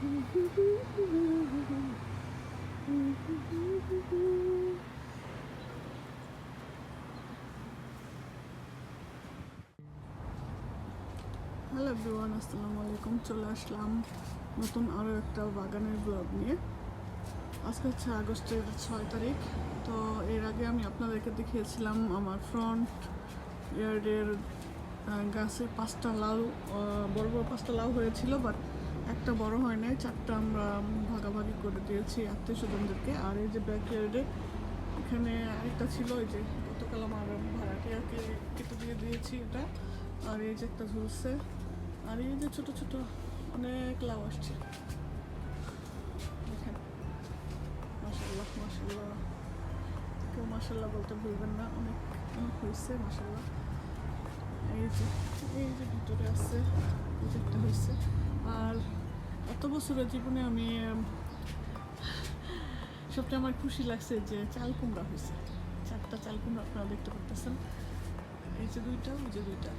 Hello everyone আসসালামু আলাইকুম চলে আসলাম নতুন আরও একটা বাগানের ব্লগ নিয়ে। আজকে হচ্ছে আগস্টের ছয় তারিখ, তো এর আগে আমি আপনাদেরকে দেখিয়েছিলাম আমার ফ্রন্ট ইয়ার্ডের গাছে পাঁচটা লাউ বড় বড় পাঁচটা লাউ হয়েছিল বাট একটা বড় হয় নাই, চারটা আমরা ভাগাভাগি করে দিয়েছি আত্মীয় স্বজনদেরকে। আর এই যে ব্যাক ইয়ার্ডে এখানে আরেকটা ছিল, ওই যে গতকাল আমার ভাড়াটিয়াকে কেটে দিয়ে দিয়েছি এটা। আর এই যে একটা ঝুলছে। আর এই যে ছোট ছোট অনেক লাউ আসছে। মাসাল্লাহ মাসাল্লাহ কেউ মাসাল্লাহ বলতে ভুলবেন না, অনেক অনেক হয়েছে মাসাল্লাহ এই যে এই যে ভিতরে আছে, এই যে একটা হয়েছে। আর বছরের জীবনে আমি সবটা আমার খুশি লাগছে যে চাল কুমড়া হয়েছে। চারটা চাল কুমড়া আপনারা দেখতে পাচ্ছেন এই যে দুইটা, ওই যে দুইটা।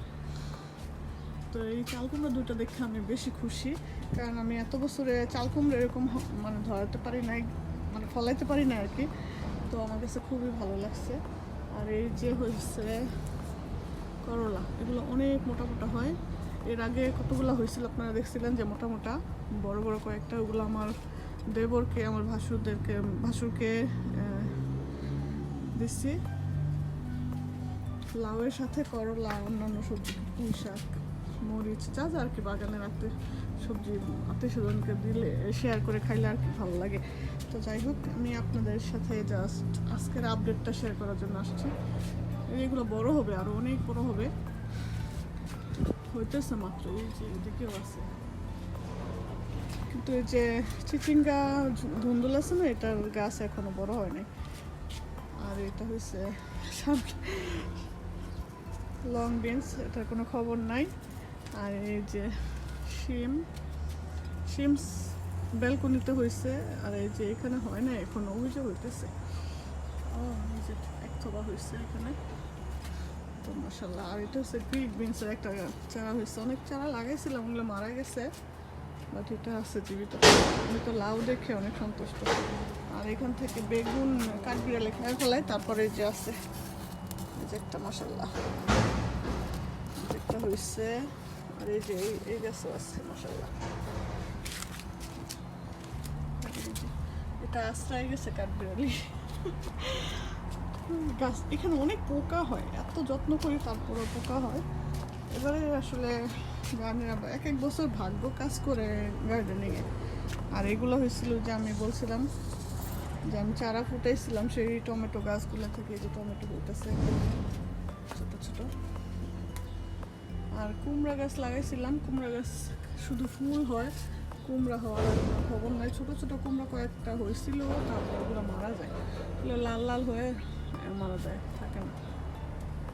তো এই চাল কুমড়া দুইটা দেখে আমি বেশি খুশি, কারণ আমি এত বছরে চাল কুমড়া এরকম মানে ধরাতে পারি নাই মানে ফলাইতে পারি না আর কি তো আমার কাছে খুবই ভালো লাগছে। আর এই যে হয়েছে করলা, এগুলো অনেক মোটা মোটা হয়। এর আগে কতগুলো হয়েছিল আপনারা দেখছিলেন যে মোটা মোটা বড় বড় কয়েকটা ওগুলো আমার দেবরকে, আমার ভাসুরদেরকে, ভাসুরকে দিচ্ছি লাউয়ের সাথে করলা, অন্যান্য সবজি, পুঁই শাক, মরিচ, যা যা আর কি বাগানে রাখতে সবজি আত্মীয় স্বজনকে দিলে শেয়ার করে খাইলে আর কি ভালো লাগে। তো যাই হোক, আমি আপনাদের সাথে জাস্ট আজকের আপডেটটা শেয়ার করার জন্য আসছি। এগুলো বড় হবে, আরও অনেক বড় হবে। হইতেছে মাত্র, এই যে এদিকেও আছে। কিন্তু এই যে চিচিঙ্গা ধুন্দুল আছে না, এটার গাছ এখনও বড় হয় নাই। আর এটা হয়েছে লং বিনস এটার কোনো খবর নাই। আর এই যে শিম শিমস ব্যালকনিতে হয়েছে আর এই যে এখানে হয় না, এখন ওই যে হইতেছে। ও, এই যে এক থোবা হয়েছে এখানে। মাসাল্লাহ আর এটা হচ্ছে গ্রিক বিনসের একটা চারা হয়েছে। অনেক চারা লাগাইছিলাম, ওগুলো মারা গেছে। বাট এটা আছে জীবিত। আমি তো লাউ দেখে অনেক সন্তুষ্ট। আর এখান থেকে বেগুন কাঠবিড়ালে খায় ফেলায় তারপরে যে আছে। এই যে একটা মশাল্লা একটা হয়েছে আর এই যে, এই গাছও আছে মশাল্লা এটা আশ্রয় গেছে কাঠবিড়ালি। গাছ, এখানে অনেক পোকা হয়, এত যত্ন করি তারপরে পোকা হয়। এবারে আসলে গার্ডেনার এক এক বছর ভাগ্য কাজ করে গার্ডেনিংয়ে আর এগুলো হয়েছিল যে আমি বলছিলাম যে আমি চারা ফুটাইছিলাম সেই টমেটো গাছগুলো থেকে, যে টমেটো ফুটেছে ছোট ছোট। আর কুমড়া গাছ লাগাইছিলাম, কুমড়া গাছ শুধু ফুল হয়, কুমড়া হওয়ার খবর নাই। ছোটো ছোটো কুমড়া কয়েকটা হয়েছিল, তারপর ওগুলো মারা যায়। লাল লাল হয়ে মারা যায় থাকে না।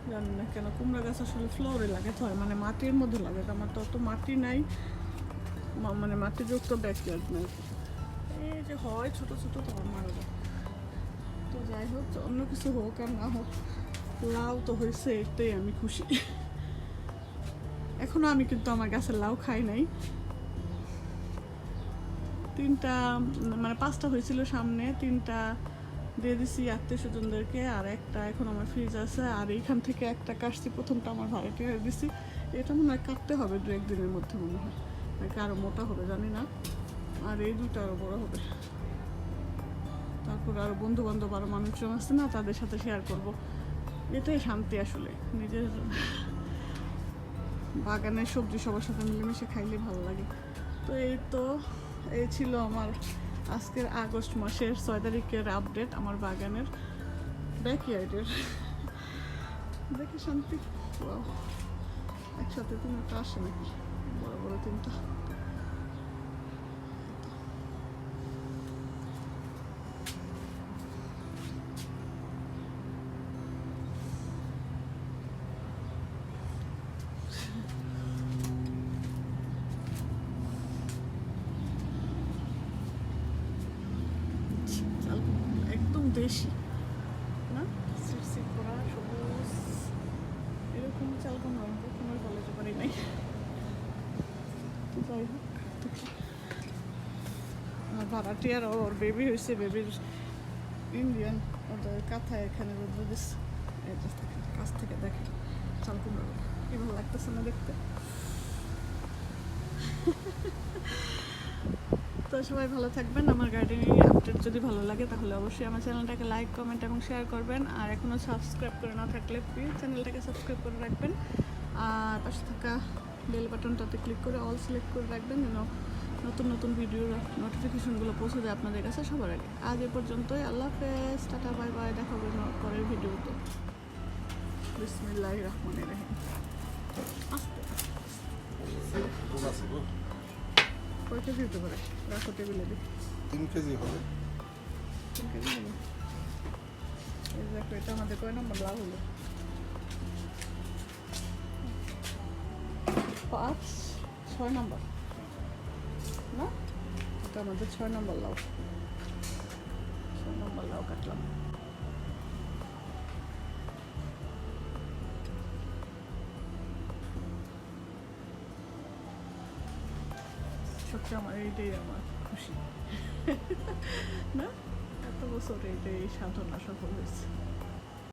জানি কেন, কুমড়া গাছ আসলে ফ্লোরে লাগাতে হয় মানে মাটির মধ্যে লাগাতে আমার তো অত মাটি নাই। মানে মাটিযুক্ত ব্যাকয়ার্ড নাই এই যে হয়, ছোট ছোট মারা যায়। তো যাই হোক অন্য কিছু হোক আর না হোক, লাউ তো হয়েছে এটাই আমি খুশি। এখনও আমি কিন্তু আমার গাছের লাউ খাই নাই। তিনটা মানে পাঁচটা হয়েছিল সামনে, তিনটা দিয়ে দিছি আত্মীয় স্বজনদেরকে, আর একটা এখন আমার ফ্রিজ আছে, আর এইখান থেকে একটা কাটছি প্রথমটা আমার ভাড়াটি দিছি। এটা মনে হয় কাটতে হবে দু একদিনের মধ্যে মনে হয়। নাকি আরও মোটা হবে, জানি না। আর এই দুটো আরও বড় হবে। তারপর আরও বন্ধু বান্ধব আরও মানুষজন আছে না, তাদের সাথে শেয়ার করব। এটাই শান্তি আসলে। নিজের বাগানের সবজি সবার সাথে মিলেমিশে খাইলে ভালো লাগে। তো এই তো, এই ছিল আমার আজকের আগস্ট মাসের ছয় তারিখের আপডেট আমার বাগানের ব্যাকইয়ার্ডের দেখে শান্তি. একসাথে তিনটা আসে নাকি? বড় বড় তিনটা চাল দেশি না? করা সবুজ এরকম পারি নাই যাই হোক দেখি ওর বেবি হয়েছে বেবির ইন্ডিয়ান ওদের কাঁথায় এখানে রোদ্র দিচ্ছে কাছ থেকে দেখেন, চাল কুমড়ো। কি ভালো লাগতেছে না দেখতে? তো সবাই ভালো থাকবেন। আমার গার্ডেনিং আপডেট যদি ভালো লাগে, তাহলে অবশ্যই আমার চ্যানেলটাকে লাইক কমেন্ট এবং শেয়ার করবেন। আর এখনও সাবস্ক্রাইব করে না থাকলে প্লিজ চ্যানেলটাকে সাবস্ক্রাইব করে রাখবেন। আর পাশে থাকা বেল বাটনটাতে ক্লিক করে অল সিলেক্ট করে রাখবেন যেন নতুন নতুন ভিডিওর নোটিফিকেশনগুলো পৌঁছে যায় আপনাদের কাছে সবার আগে। আজ এ পর্যন্তই। আল্লাহ হাফেজ। টাটা বাই বাই দেখা হবে পরের ভিডিওতে বিসমিল্লাহ রহমান রহিম। আস্তে। কয় কেজি দিতে পারে? রাখো টেবিলে দিই তিন কেজি হবে। তিন কেজি হবে। এই দেখো এটা আমাদের কয় নম্বর লাভ হলো? পাঁচ ছয় নম্বর। না? এটা আমাদের ছয় নম্বর লাউ। ছয় নম্বর লাউ কাটলাম। সত্যি আমার এইটাই আমার খুশি না এত বছর এইটাই সাধনা সফল হয়েছে